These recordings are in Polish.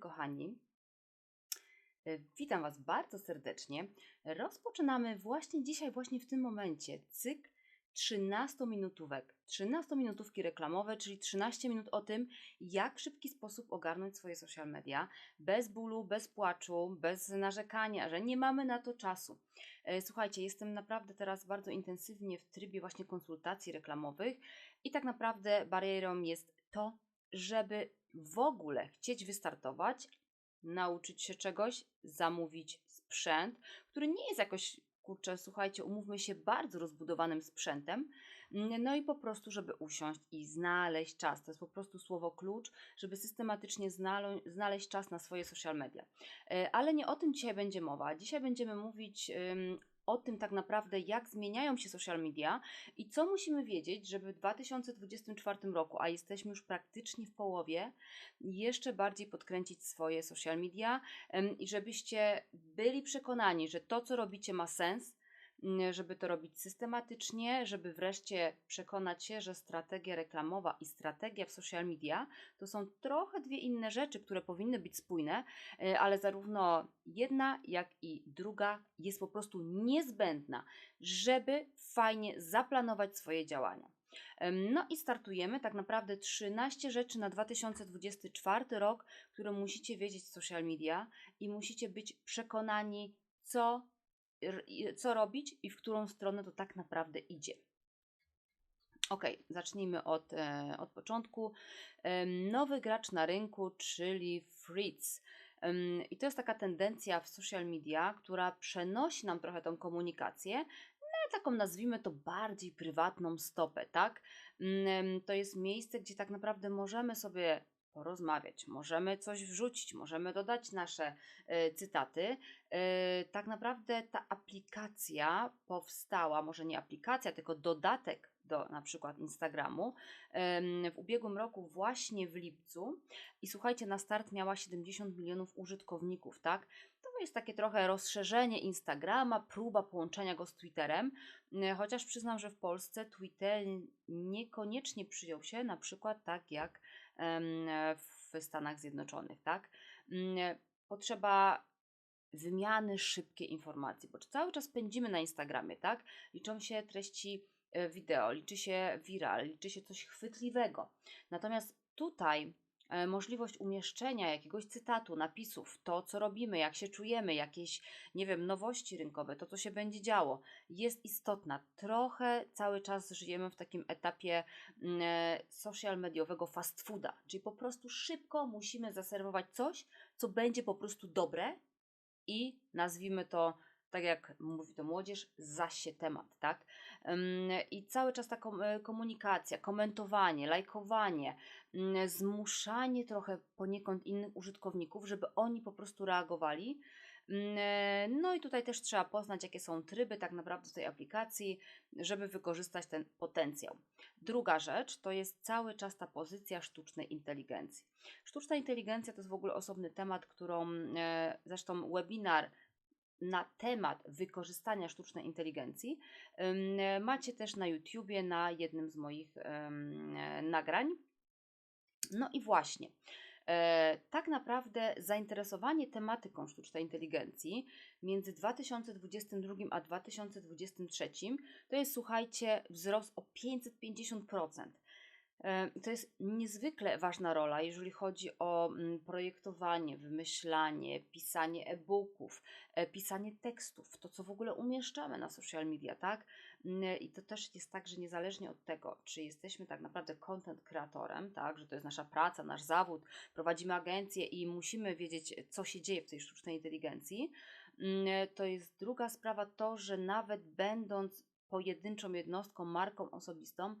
kochani. E, Witam Was bardzo serdecznie. Rozpoczynamy właśnie dzisiaj, właśnie w tym momencie cykl 13-minutówek. 13-minutówki reklamowe, czyli 13 minut o tym, jak w szybki sposób ogarnąć swoje social media, bez bólu, bez płaczu, bez narzekania, że nie mamy na to czasu. E, Słuchajcie, jestem naprawdę teraz bardzo intensywnie w trybie właśnie konsultacji reklamowych i tak naprawdę barierą jest to, żeby w ogóle chcieć wystartować, nauczyć się czegoś, zamówić sprzęt, który nie jest jakoś, kurczę, słuchajcie, umówmy się, bardzo rozbudowanym sprzętem, mm, no i po prostu, żeby usiąść i znaleźć czas. To jest po prostu słowo klucz, żeby systematycznie znaleźć czas na swoje social media. E, Ale nie o tym dzisiaj będzie mowa. Dzisiaj będziemy mówić o tym tak naprawdę, jak zmieniają się social media i co musimy wiedzieć, żeby w 2024 roku, a jesteśmy już praktycznie w połowie, jeszcze bardziej podkręcić swoje social media i żebyście byli przekonani, że to, co robicie, ma sens, żeby to robić systematycznie, żeby wreszcie przekonać się, że strategia reklamowa i strategia w social media to są trochę dwie inne rzeczy, które powinny być spójne, e, ale zarówno jedna, jak i druga jest po prostu niezbędna, żeby fajnie zaplanować swoje działania. No i startujemy tak naprawdę 13 rzeczy na 2024 rok, które musicie wiedzieć z social media i musicie być przekonani, co, co robić i w którą stronę to tak naprawdę idzie. Ok, zacznijmy od, e, od początku. Nowy gracz na rynku, czyli Fritz. I to jest taka tendencja w social media, która przenosi nam trochę tą komunikację na taką, nazwijmy to, bardziej prywatną stopę, tak? To jest miejsce, gdzie tak naprawdę możemy sobie porozmawiać, możemy coś wrzucić, możemy dodać nasze e, cytaty. E, tak naprawdę ta aplikacja powstała, może nie aplikacja, tylko dodatek do na przykład Instagramu w ubiegłym roku, właśnie w lipcu. I słuchajcie, na start miała 70 milionów użytkowników, tak? To jest takie trochę rozszerzenie Instagrama, próba połączenia go z Twitterem, e, chociaż przyznam, że w Polsce Twitter niekoniecznie przyjął się, na przykład tak jak w Stanach Zjednoczonych, tak? Mm, Potrzeba wymiany szybkiej informacji, bo cały czas pędzimy na Instagramie, tak? Liczą się treści e, wideo, liczy się viral, liczy się coś chwytliwego. Natomiast tutaj możliwość umieszczenia jakiegoś cytatu, napisów, to co robimy, jak się czujemy, jakieś, nie wiem, nowości rynkowe, to co się będzie działo, jest istotna. Trochę cały czas żyjemy w takim etapie mm, e, social mediowego fast fooda, czyli po prostu szybko musimy zaserwować coś, co będzie po prostu dobre i nazwijmy to, tak jak mówi to młodzież, zasie temat, tak? I cały czas ta e, komunikacja, komentowanie, lajkowanie, mm, zmuszanie trochę poniekąd innych użytkowników, żeby oni po prostu reagowali. E, No i tutaj też trzeba poznać, jakie są tryby tak naprawdę tej aplikacji, żeby wykorzystać ten potencjał. Druga rzecz to jest cały czas ta pozycja sztucznej inteligencji. Sztuczna inteligencja to jest w ogóle osobny temat, którą e, zresztą webinar na temat wykorzystania sztucznej inteligencji macie też na YouTubie na jednym z moich nagrań. No i właśnie. E, tak naprawdę zainteresowanie tematyką sztucznej inteligencji między 2022 a 2023 to jest, słuchajcie, wzrost o 550%. E, To jest niezwykle ważna rola, jeżeli chodzi o mm, projektowanie, wymyślanie, pisanie e-booków, e, pisanie tekstów, to co w ogóle umieszczamy na social media, tak? I to też jest tak, że niezależnie od tego, czy jesteśmy tak naprawdę content kreatorem, tak, że to jest nasza praca, nasz zawód, prowadzimy agencję i musimy wiedzieć, co się dzieje w tej sztucznej inteligencji, to jest druga sprawa to, że nawet będąc pojedynczą jednostką, marką osobistą,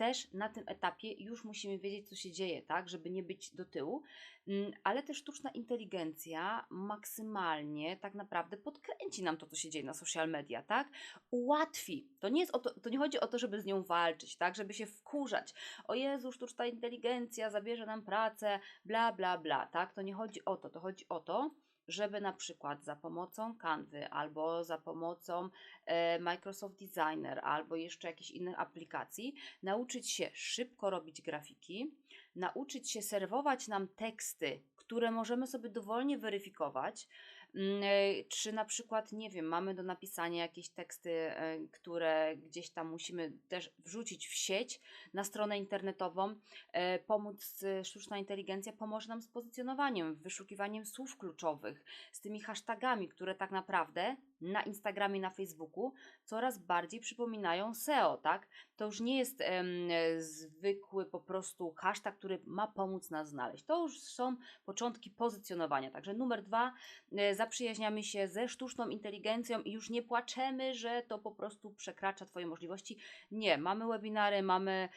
też na tym etapie już musimy wiedzieć, co się dzieje, tak, żeby nie być do tyłu, Mm, ale też sztuczna inteligencja maksymalnie tak naprawdę podkręci nam to, co się dzieje na social media, tak, ułatwi. To nie, jest to, to nie chodzi o to, żeby z nią walczyć, tak, żeby się wkurzać. O Jezu, sztuczna inteligencja zabierze nam pracę, bla, bla, bla, tak, to nie chodzi o to, to chodzi o to, żeby na przykład za pomocą Canvy albo za pomocą e, Microsoft Designer albo jeszcze jakichś innych aplikacji nauczyć się szybko robić grafiki, nauczyć się serwować nam teksty, które możemy sobie dowolnie weryfikować. Mm, e, Czy na przykład, nie wiem, mamy do napisania jakieś teksty, e, które gdzieś tam musimy też wrzucić w sieć na stronę internetową, e, pomóc, sztuczna inteligencja pomoże nam z pozycjonowaniem, wyszukiwaniem słów kluczowych, z tymi hashtagami, które tak naprawdę na Instagramie, na Facebooku coraz bardziej przypominają SEO, tak? To już nie jest em, zwykły po prostu hashtag, który ma pomóc nas znaleźć. To już są początki pozycjonowania. Także numer dwa, e, zaprzyjaźniamy się ze sztuczną inteligencją i już nie płaczemy, że to po prostu przekracza Twoje możliwości. Nie, mamy webinary, mamy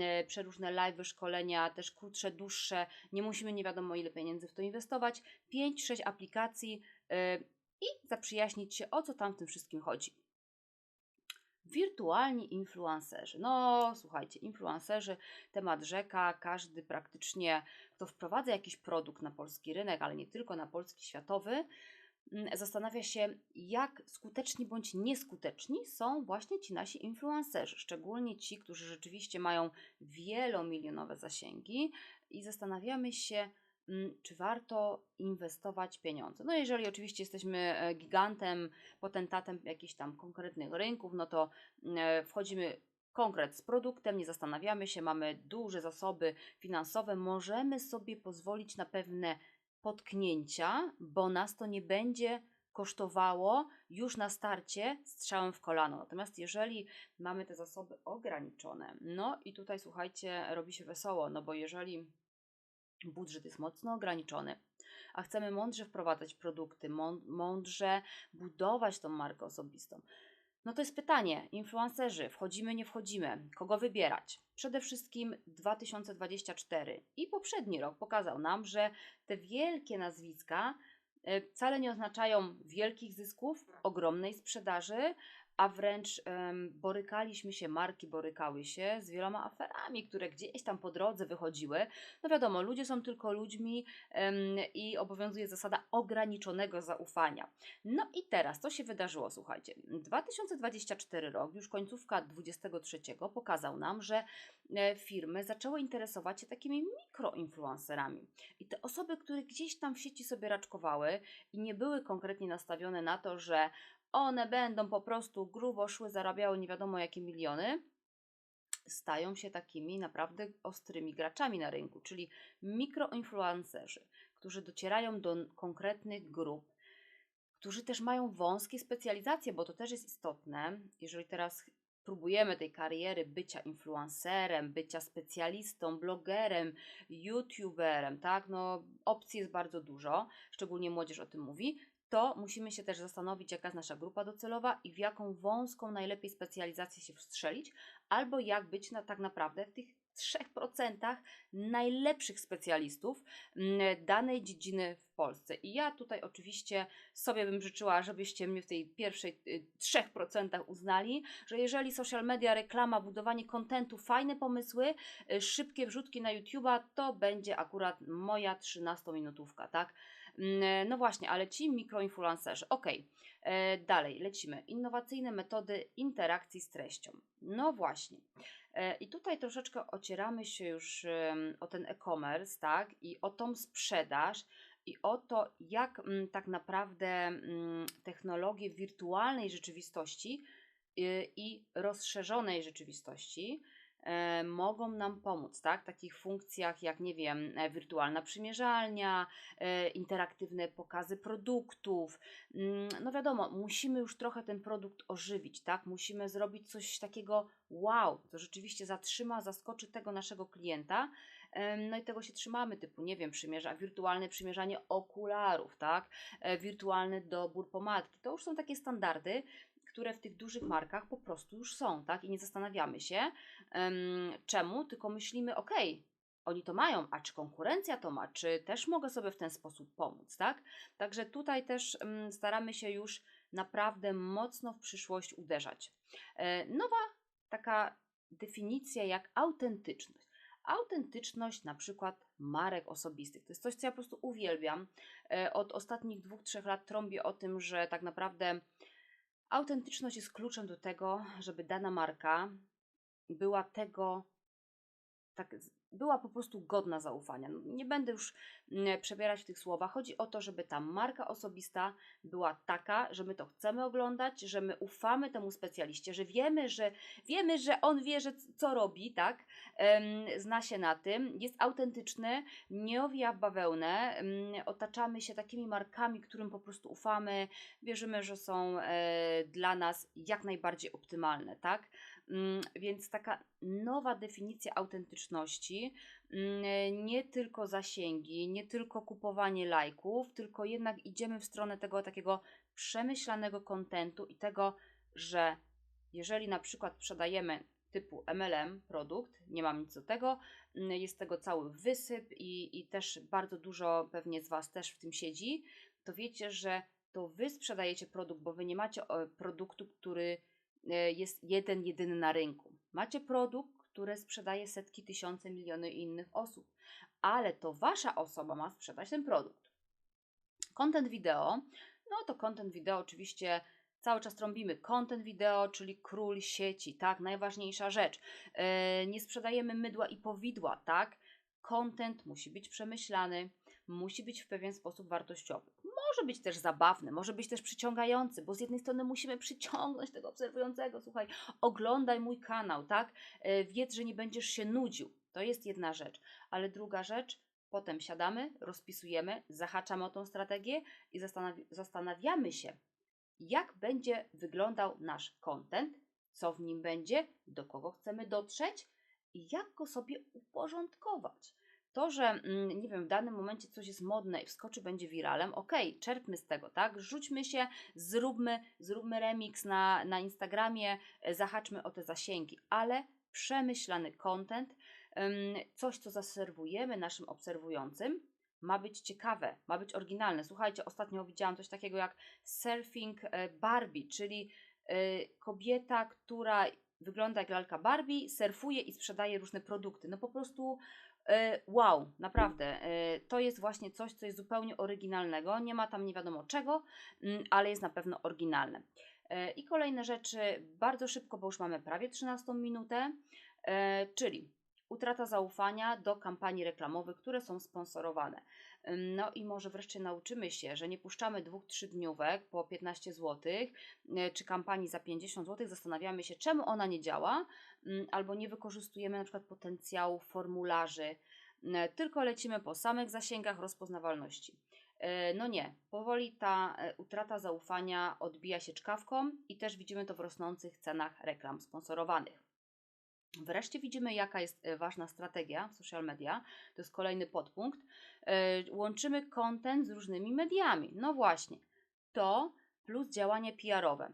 e, przeróżne live, szkolenia, też krótsze, dłuższe. Nie musimy nie wiadomo ile pieniędzy w to inwestować. 5-6 aplikacji e, i zaprzyjaźnić się, o co tam w tym wszystkim chodzi. Wirtualni influencerzy. No, słuchajcie, influencerzy, temat rzeka, każdy praktycznie, kto wprowadza jakiś produkt na polski rynek, ale nie tylko na polski, światowy, mm, zastanawia się, jak skuteczni bądź nieskuteczni są właśnie ci nasi influencerzy, szczególnie ci, którzy rzeczywiście mają wielomilionowe zasięgi i zastanawiamy się, czy warto inwestować pieniądze. No jeżeli oczywiście jesteśmy e, gigantem, potentatem jakichś tam konkretnych rynków, no to mm, e, wchodzimy konkret z produktem, nie zastanawiamy się, mamy duże zasoby finansowe, możemy sobie pozwolić na pewne potknięcia, bo nas to nie będzie kosztowało już na starcie strzałem w kolano. Natomiast jeżeli mamy te zasoby ograniczone, no i tutaj słuchajcie, robi się wesoło, no bo jeżeli budżet jest mocno ograniczony, a chcemy mądrze wprowadzać produkty, mąd- mądrze budować tą markę osobistą. No to jest pytanie, influencerzy, wchodzimy, nie wchodzimy, kogo wybierać? Przede wszystkim 2024 i poprzedni rok pokazał nam, że te wielkie nazwiska e, wcale nie oznaczają wielkich zysków, ogromnej sprzedaży, a wręcz em, borykaliśmy się, marki borykały się z wieloma aferami, które gdzieś tam po drodze wychodziły. No wiadomo, ludzie są tylko ludźmi em, i obowiązuje zasada ograniczonego zaufania. No i teraz, co się wydarzyło, słuchajcie. 2024 rok, już końcówka 23, pokazał nam, że e, firmy zaczęły interesować się takimi mikroinfluencerami. I te osoby, które gdzieś tam w sieci sobie raczkowały i nie były konkretnie nastawione na to, że one będą po prostu grubo szły, zarabiały nie wiadomo jakie miliony, stają się takimi naprawdę ostrymi graczami na rynku, czyli mikroinfluencerzy, którzy docierają do konkretnych grup, którzy też mają wąskie specjalizacje, bo to też jest istotne. Jeżeli teraz próbujemy tej kariery bycia influencerem, bycia specjalistą, blogerem, youtuberem, tak, no opcji jest bardzo dużo, szczególnie młodzież o tym mówi, to musimy się też zastanowić, jaka jest nasza grupa docelowa i w jaką wąską najlepiej specjalizację się wstrzelić, albo jak być na, tak naprawdę w tych 3% najlepszych specjalistów mm, danej dziedziny w Polsce. I ja tutaj oczywiście sobie bym życzyła, żebyście mnie w tej pierwszej y, 3% uznali, że jeżeli social media, reklama, budowanie kontentu, fajne pomysły, y, szybkie wrzutki na YouTube'a, to będzie akurat moja 13-minutówka, tak? Mm, No właśnie, ale ci mikroinfluencerzy. Ok, dalej lecimy. Innowacyjne metody interakcji z treścią. No właśnie. E, I tutaj troszeczkę ocieramy się już o ten e-commerce, tak? I o tą sprzedaż, i o to, jak mm, tak naprawdę mm, technologie wirtualnej rzeczywistości y, i rozszerzonej rzeczywistości e, mogą nam pomóc, tak? W takich funkcjach jak, nie wiem, e, wirtualna przymierzalnia, e, interaktywne pokazy produktów. Mm, No wiadomo, musimy już trochę ten produkt ożywić, tak? Musimy zrobić coś takiego wow, to rzeczywiście zatrzyma, zaskoczy tego naszego klienta. No i tego się trzymamy, typu, nie wiem, przymierza, wirtualne przymierzanie okularów, tak? E, Wirtualny dobór pomadki. To już są takie standardy, które w tych dużych markach po prostu już są, tak? I nie zastanawiamy się, em, czemu, tylko myślimy, ok, oni to mają, a czy konkurencja to ma, czy też mogę sobie w ten sposób pomóc, tak? Także tutaj też em, staramy się już naprawdę mocno w przyszłość uderzać. E, Nowa taka definicja jak autentyczność. Autentyczność na przykład marek osobistych. To jest coś, co ja po prostu uwielbiam. E, Od ostatnich dwóch, trzech lat trąbię o tym, że tak naprawdę autentyczność jest kluczem do tego, żeby dana marka była tego tak była po prostu godna zaufania. No, Nie będę już mm, przebierać tych słowach. Chodzi o to, żeby ta marka osobista była taka, że my to chcemy oglądać, że my ufamy temu specjaliście, że wiemy, że wiemy, że on wie, że co robi, tak? Zna się na tym, jest autentyczny, nie owija w bawełnę, otaczamy się takimi markami, którym po prostu ufamy, wierzymy, że są e, dla nas jak najbardziej optymalne, tak? Mm, Więc taka nowa definicja autentyczności, mm, nie tylko zasięgi, nie tylko kupowanie lajków, tylko jednak idziemy w stronę tego takiego przemyślanego kontentu i tego, że jeżeli na przykład sprzedajemy typu MLM produkt, nie mam nic do tego, mm, jest tego cały wysyp i, i też bardzo dużo pewnie z Was też w tym siedzi, to wiecie, że to Wy sprzedajecie produkt, bo Wy nie macie produktu, który jest jeden, jedyny na rynku. Macie produkt, który sprzedaje setki, tysiące, miliony innych osób, ale to Wasza osoba ma sprzedać ten produkt. Content wideo, no to content wideo oczywiście cały czas trąbimy. Content wideo, czyli król sieci, tak, najważniejsza rzecz. E, nie sprzedajemy mydła i powidła, tak. Content musi być przemyślany, musi być w pewien sposób wartościowy. Może być też zabawny, może być też przyciągający, bo z jednej strony musimy przyciągnąć tego obserwującego. Słuchaj, oglądaj mój kanał, tak? E, Wiedz, że nie będziesz się nudził. To jest jedna rzecz. Ale druga rzecz, potem siadamy, rozpisujemy, zahaczamy o tą strategię i zastanawi- zastanawiamy się, jak będzie wyglądał nasz content, co w nim będzie, do kogo chcemy dotrzeć i jak go sobie uporządkować. To, że mm, nie wiem, w danym momencie coś jest modne i wskoczy, będzie wiralem, okej, czerpmy z tego, tak? Rzućmy się, zróbmy, zróbmy remix na, na Instagramie, e, zahaczmy o te zasięgi, ale przemyślany content, coś, co zaserwujemy naszym obserwującym, ma być ciekawe, ma być oryginalne. Słuchajcie, ostatnio widziałam coś takiego jak surfing e, Barbie, czyli e, kobieta, która wygląda jak lalka Barbie, surfuje i sprzedaje różne produkty. No po prostu wow, naprawdę. e, To jest właśnie coś, co jest zupełnie oryginalnego. Nie ma tam nie wiadomo czego, mm, ale jest na pewno oryginalne. E, I kolejne rzeczy bardzo szybko, bo już mamy prawie 13 minutę, e, czyli utrata zaufania do kampanii reklamowych, które są sponsorowane. No i może wreszcie nauczymy się, że nie puszczamy dwóch, trzy dniówek po 15 zł, czy kampanii za 50 zł, zastanawiamy się, czemu ona nie działa, albo nie wykorzystujemy na przykład potencjału formularzy, ym, tylko lecimy po samych zasięgach rozpoznawalności. E, No nie, powoli ta e, utrata zaufania odbija się czkawką i też widzimy to w rosnących cenach reklam sponsorowanych. Wreszcie widzimy, jaka jest e, ważna strategia w social media. To jest kolejny podpunkt. E, Łączymy content z różnymi mediami. No właśnie, to plus działanie PR-owe.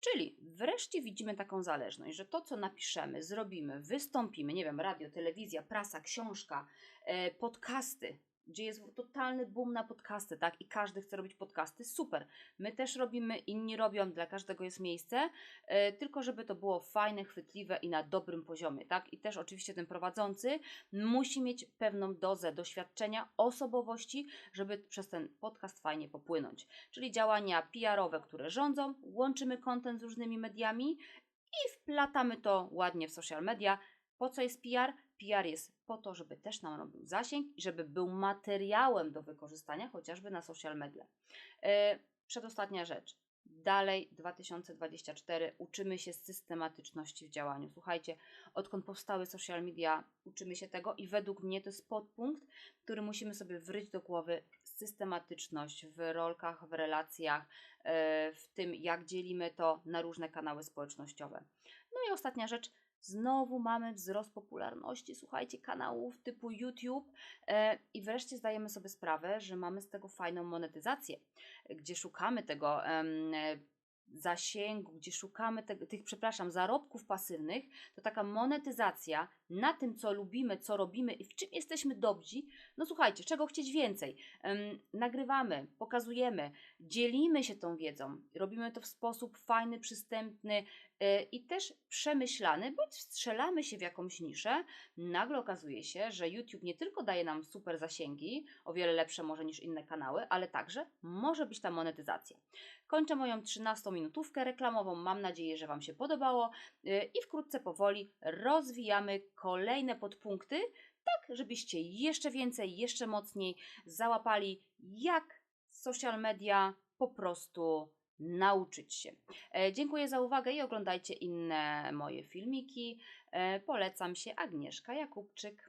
Czyli wreszcie widzimy taką zależność, że to, co napiszemy, zrobimy, wystąpimy, nie wiem, radio, telewizja, prasa, książka, e, podcasty, gdzie jest totalny boom na podcasty, tak? I każdy chce robić podcasty, super. My też robimy, inni robią, dla każdego jest miejsce, e, tylko żeby to było fajne, chwytliwe i na dobrym poziomie, tak? I też oczywiście ten prowadzący musi mieć pewną dozę doświadczenia, osobowości, żeby przez ten podcast fajnie popłynąć. Czyli działania PR-owe, które rządzą, łączymy content z różnymi mediami i wplatamy to ładnie w social media. Po co jest PR? PR jest po to, żeby też nam robił zasięg i żeby był materiałem do wykorzystania chociażby na social media. E, przedostatnia rzecz. Dalej 2024 uczymy się systematyczności w działaniu. Słuchajcie, odkąd powstały social media, uczymy się tego i według mnie to jest podpunkt, który musimy sobie wryć do głowy systematyczność w rolkach, w relacjach, e, w tym jak dzielimy to na różne kanały społecznościowe. No i ostatnia rzecz, znowu mamy wzrost popularności, słuchajcie, kanałów typu YouTube e, i wreszcie zdajemy sobie sprawę, że mamy z tego fajną monetyzację, gdzie szukamy tego e, zasięgu, gdzie szukamy te, tych, przepraszam, zarobków pasywnych, to taka monetyzacja na tym, co lubimy, co robimy i w czym jesteśmy dobrzy. No słuchajcie, czego chcieć więcej? Nagrywamy, pokazujemy, dzielimy się tą wiedzą, robimy to w sposób fajny, przystępny e, i też przemyślany, bądź strzelamy się w jakąś niszę. Nagle okazuje się, że YouTube nie tylko daje nam super zasięgi, o wiele lepsze może niż inne kanały, ale także może być ta monetyzacja. Kończę moją 13-minutówkę reklamową. Mam nadzieję, że Wam się podobało y, i wkrótce powoli rozwijamy kolejne podpunkty, tak żebyście jeszcze więcej, jeszcze mocniej załapali, jak social media po prostu nauczyć się. E, dziękuję za uwagę i oglądajcie inne moje filmiki. E, polecam się Agnieszka Jakubczyk.